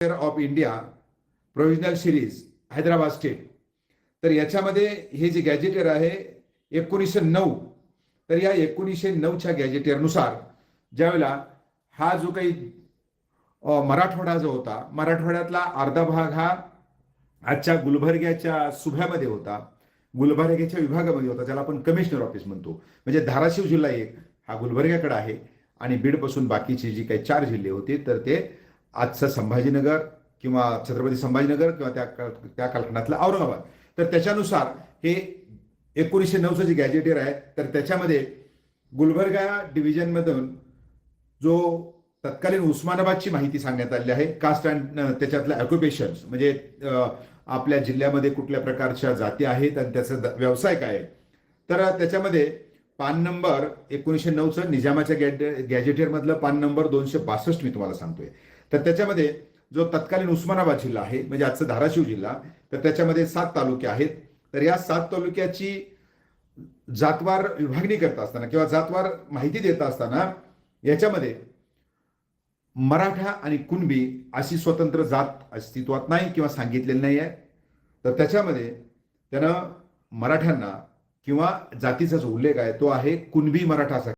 Of India provisional series Hyderabad state तर याच्यामध्ये हे जे गॅजेटियर आहे एकोणीसशे नऊ तर या एकोणीसशे नऊच्या गॅजेटियरनुसार ज्यावेळेला हा जो काही मराठवाडा जो होता मराठवाड्यातला अर्धा भाग हा आजच्या गुलबर्ग्याच्या सुभ्यामध्ये होता. गुलबर्ग्याच्या विभागामध्ये होता ज्याला आपण कमिशनर ऑफिस म्हणतो. म्हणजे धाराशिव जिल्हा एक हा गुलबर्ग्याकडे आहे. आणि बीडपासून बाकीचे जी काही चार जिल्हे होते तर ते आजचं संभाजीनगर किंवा छत्रपती संभाजीनगर किंवा त्या त्या कालखंडातलं औरंगाबाद. तर त्याच्यानुसार हे एकोणीसशे नऊचं जे गॅजेटियर आहे तर त्याच्यामध्ये गुलबर्गा डिव्हिजनमधून जो तत्कालीन उस्मानाबादची माहिती सांगण्यात आलेली आहे कास्ट अँड त्याच्यातलं ऑक्युपेशन्स म्हणजे आपल्या जिल्ह्यामध्ये कुठल्या प्रकारच्या जाती आहेत आणि त्याचा द- व्यवसाय काय आहे. तर त्याच्यामध्ये पान नंबर एकोणीसशे नऊचं निजामाच्या गॅड गॅजेटियरमधलं पान नंबर दोनशे बासष्ट मी तुम्हाला सांगतोय. तर त्याच्यामध्ये जो तत्कालीन उस्मानाबाद जिल्हा आहे म्हणजे आजचा धाराशिव जिल्हा तर त्याच्यामध्ये सात तालुके आहेत. तर या सात तालुक्याची जातवार विभागणी करत असताना किंवा जातवार माहिती देत असताना याच्यामध्ये मराठा आणि कुणबी अशी स्वतंत्र जात अस्तित्वात नाही किंवा सांगितलेली नाही आहे. तर त्याच्यामध्ये त्यानं मराठ्यांना किंवा जातीचा जो उल्लेख आहे तो आहे कुणबी मराठा असा